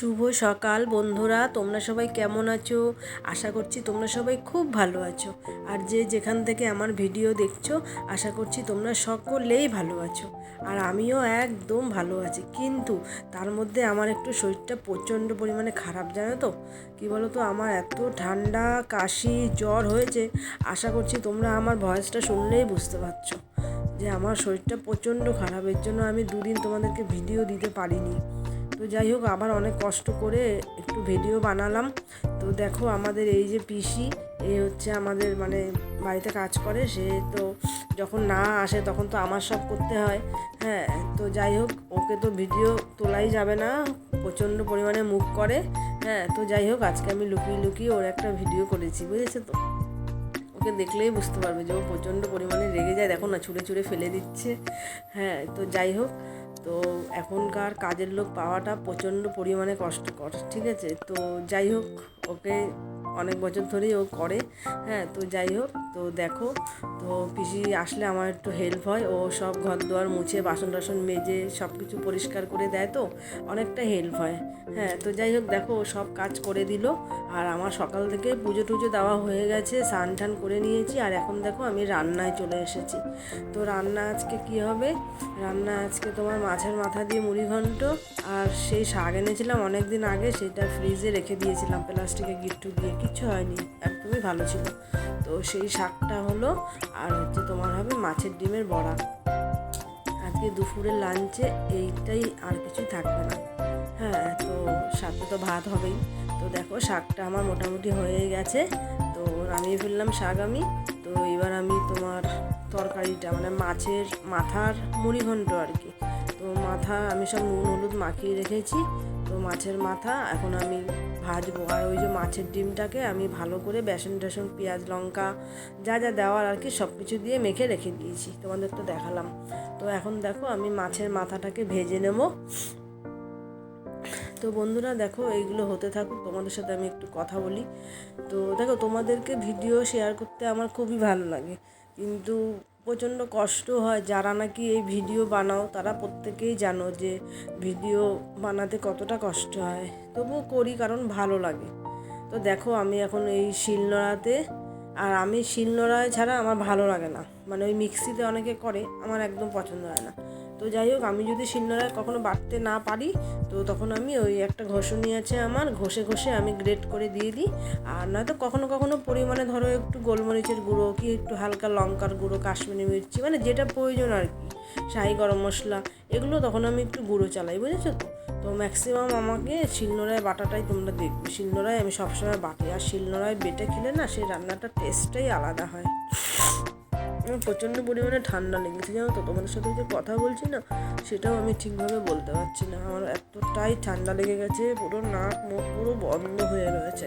শুভ সকাল বন্ধুরা, তোমরা সবাই কেমন আছো? আশা করছি তোমরা সবাই খুব ভালো আছো। আর যে যেখান থেকে আমার ভিডিও দেখছ, আশা করছি তোমরা সকলেই ভালো আছো। আর আমিও একদম ভালো আছি। কিন্তু তার মধ্যে আমার একটু শরীরটা প্রচণ্ড পরিমাণে খারাপ, জানো তো? কি বলো তো আমার এত ঠান্ডা, কাশি, জ্বর হয়েছে। আশা করছি তোমরা আমার ভয়েসটা শুনলেই বুঝতে পারছ যে আমার শরীরটা প্রচণ্ড খারাপ। এর জন্য আমি দুদিন তোমাদেরকে ভিডিও দিতে পারিনি। তো যাই হোক, আবার অনেক কষ্ট করে একটু ভিডিও বানালাম। তো দেখো আমাদের এই যে পিসি, এ হচ্ছে আমাদের মানে বাড়িতে কাজ করে। সে তো যখন না আসে তখন তো আমার সব করতে হয়। হ্যাঁ তো যাই হোক, ওকে তো ভিডিও তোলাই যাবে না। প্রচণ্ড পরিমাণে মুখ করে। হ্যাঁ তো যাই হোক, আজকে আমি লুকিয়ে লুকিয়ে ওর একটা ভিডিও করেছি, বুঝেছে তো? ওকে দেখলেই বুঝতে পারবে যে ও প্রচণ্ড পরিমাণে রেগে যায়। দেখো না, ছুঁড়ে ছুঁড়ে ফেলে দিচ্ছে। হ্যাঁ তো যাই হোক তো এখনকার কাজের লোক পাওয়াটা প্রচণ্ড পরিমাণে কষ্টকর, ঠিক আছে? তো যাই হোক, ওকে অনেক বছর ধরেই ও করে হ্যাঁ? তো যাই হোক, তো দেখো, তো পিসি আসলে আমার একটু হেল্প হয়। ও সব ঘর দুয়ার মুছে বাসন টাসন মেজে সব কিছু পরিষ্কার করে দেয় তো, অনেকটা হেল্প হয় হ্যাঁ? তো যাই হোক, দেখো, ও সব কাজ করে দিল। আর আমার সকাল থেকে পুজো টুজো দেওয়া হয়ে গেছে, স্নান টান করে নিয়েছি। আর এখন দেখো, আমি রান্নায় চলে এসেছি। তো রান্না আজকে কি হবে? রান্না আজকে তোমার মাছের মাথা দিয়ে মুড়ি ঘন্ট আর সেই শাক এনেছিলাম অনেক দিন আগে, সেটা ফ্রিজে রেখে দিয়েছিলাম প্লাস্টিকে গিট্টু দিয়ে। কিছু হয়নি, একদমই ভালো ছিল। তো সেই শাকটা হলো, আর হচ্ছে তোমার হবে মাছের ডিমের বড়া। আজকে দুপুরের লাঞ্চে এইটাই আর কিছু থাকবে না। হ্যাঁ তো সাথে তো ভাত হবেই। তো দেখো শাকটা আমার মোটামুটি হয়ে গেছে। তো নামিয়ে ফেললাম শাক আমি। তো এবার আমি তোমার তরকারিটা মানে মাছের মাথার মুড়ি ঘন্ট আর কি। তো মাথা আমি সব নুন হলুদ মাখিয়ে রেখেছি। তো মাছের মাথা এখন আমি ভাজবো। আর ওই যে মাছের ডিমটাকে আমি ভালো করে বেসন টেসন, পেঁয়াজ, লঙ্কা, যা যা দেওয়ার আর কি সব কিছু দিয়ে মেখে রেখে দিয়েছি। তোমাদের তো দেখালাম। তো এখন দেখো আমি মাছের মাথাটাকে ভেজে নেব। তো বন্ধুরা দেখো, এইগুলো হতে থাকুক, তোমাদের সাথে আমি একটু কথা বলি। তো দেখো, তোমাদেরকে ভিডিও শেয়ার করতে আমার খুবই ভালো লাগে। কিন্তু প্রচণ্ড কষ্ট হয়। যারা নাকি এই ভিডিও বানাও, তারা প্রত্যেকেই জানো যে ভিডিও বানাতে কতটা কষ্ট হয়। তবুও করি কারণ ভালো লাগে। তো দেখো, আমি এখন এই শিলনোড়াতে, আর আমি শিলনোড়ায় ছাড়া আমার ভালো লাগে না। মানে ওই মিক্সিতে অনেকে করে, আমার একদম পছন্দ হয় না। তো যাই হোক, আমি যদি শিলনোড়ায় কখনো বাটতে না পারি, তো তখন আমি ওই একটা ঘষণি আছে আমার, ঘষে ঘষে আমি গ্রেট করে দিয়ে দিই। আর নয়তো কখনো কখনো পরিমাণে ধরো একটু গোলমরিচের গুঁড়ো কি একটু হালকা লঙ্কার গুঁড়ো, কাশ্মীরি মির্চি মানে যেটা প্রয়োজন আর কি, শাহি গরম মশলা, এগুলো তখন আমি একটু গুঁড়ো চালাই, বুঝেছ তো? তো ম্যাক্সিমাম আমাকে শিলনোড়ায় বাটাটাই তোমরা দেখবে। শিলনোড়ায় আমি সবসময় বাটি, আর শিলনোড়ায় বেটে খেলে না সেই রান্নাটার টেস্টটাই আলাদা হয়। আমার প্রচণ্ড পরিমাণে ঠান্ডা লেগেছে, জানো তো? তোমাদের সাথে যে কথা বলছি না, সেটাও আমি ঠিকভাবে বলতে পারছি না। আমার এতটাই ঠান্ডা লেগে গেছে, পুরো নাক মুখ পুরো বন্ধ হয়ে রয়েছে।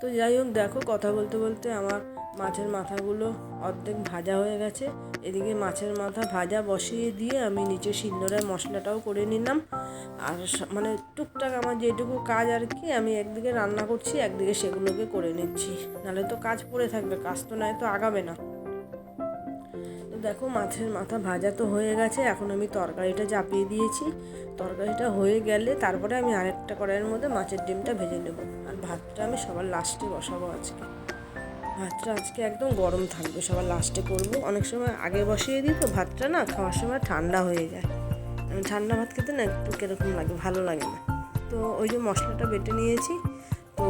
তো যাই হোক, দেখো কথা বলতে বলতে আমার মাছের মাথাগুলো অর্ধেক ভাজা হয়ে গেছে। এদিকে মাছের মাথা ভাজা বসিয়ে দিয়ে আমি নিচে শিলনোড়ায় মশলাটাও করে নিলাম। আর মানে টুকটাক আমার যেটুকু কাজ আর কি, আমি একদিকে রান্না করছি, একদিকে সেগুলোকে করে নিচ্ছি। নাহলে তো কাজ পড়ে থাকবে, কাজ তো নয় তো আগাবে না। তো দেখো মাছের মাথা ভাজা তো হয়ে গেছে, এখন আমি তরকারিটা চাপিয়ে দিয়েছি। তরকারিটা হয়ে গেলে তারপরে আমি আরেকটা কড়াইয়ের মধ্যে মাছের ডিমটা ভেজে নেব। আর ভাতটা আমি সবার লাস্টে বসাবো আজকে। ভাতটা আজকে একদম গরম থাকবে, সবার লাস্টে করব। অনেক সময় আগে বসিয়ে দিই তো, ভাতটা না খাওয়ার সময় ঠান্ডা হয়ে যায়। ঠান্ডা ভাত খেতে না একটু কীরকম লাগে, ভালো লাগে না। তো ওই যে মশলাটা বেটে নিয়েছি, তো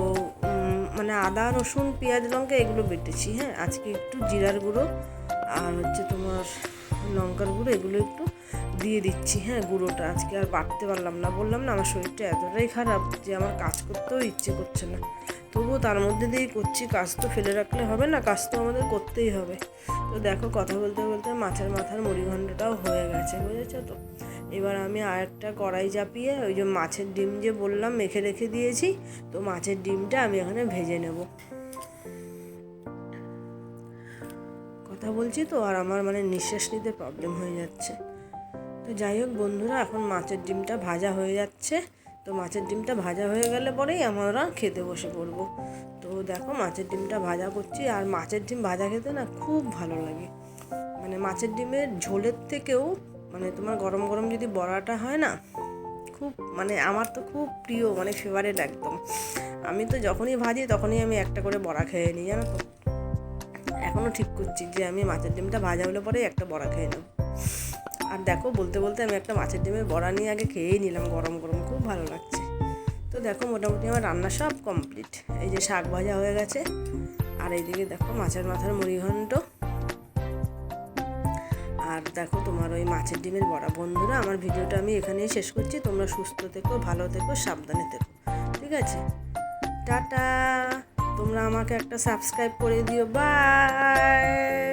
মানে আদা, রসুন, পেঁয়াজ, লঙ্কা এগুলো বেটেছি হ্যাঁ? আজকে একটু জিরার গুঁড়ো আর হচ্ছে তোমার লঙ্কার গুঁড়ো, এগুলো একটু দিয়ে দিচ্ছি হ্যাঁ গুঁড়োটা। আজকে আর বাটতে পারলাম না, বললাম না, আমার শরীরটা এতটাই খারাপ যে আমার কাজ করতেও ইচ্ছে করছে না। তবুও তার মধ্যে দিয়েই করছি, কাজ তো ফেলে রাখলে হবে না, কাজ তো আমাদের করতেই হবে। তো দেখো কথা বলতে বলতে মাছের মাথার মুড়ি ঘণ্টাটাও হয়ে গেছে, বুঝেছ তো? এবার আমি আর একটা কড়াই চাপিয়ে ওই যে মাছের ডিম যে বললাম, মেখে রেখে দিয়েছি, তো মাছের ডিমটা আমি এখানে ভেজে নেব। কথা বলছি তো, আর আমার মানে নিঃশ্বাস নিতে প্রবলেম হয়ে যাচ্ছে। তো যাই হোক বন্ধুরা, এখন মাছের ডিমটা ভাজা হয়ে যাচ্ছে। তো মাছের ডিমটা ভাজা হয়ে গেলে পরেই আমরা খেতে বসে পড়ব। তো দেখো মাছের ডিমটা ভাজা করছি আর মাছের ডিম ভাজা খেতে না খুব ভালো লাগে। মানে মাছের ডিমের ঝোলের থেকেও মানে তোমার গরম গরম যদি বড়াটা হয় না, খুব মানে আমার তো খুব প্রিয় মানে ফেভারেট একদম। আমি তো যখনই ভাজি তখনই আমি একটা করে বড়া খেয়ে নিই, জানো এখনও ঠিক করছি যে আমি মাছের ডিমটা ভাজা হলে পরেই একটা বড়া খেয়ে নেব। আর দেখো বলতে বলতে আমি একটা মাছের ডিমের বড়া নিয়ে আগে খেয়েই নিলাম, গরম গরম খুব ভালো লাগছে। তো দেখো মোটামুটি আমার রান্না সব কমপ্লিট এই যে শাক ভাজা হয়ে গেছে, আর এইদিকে দেখো মাছের মাথার মুড়ি ঘন্ট। আর দেখো তোমার ওই মাছের ডিমের বড়া। বন্ধুরা, আমার ভিডিওটা আমি এখানেই শেষ করছি। তোমরা সুস্থ থেকো, ভালো থেকো, সাবধানে থেকো। ঠিক আছে? টাটা! তোমরা আমাকে একটা সাবস্ক্রাইব করে দিও। বাই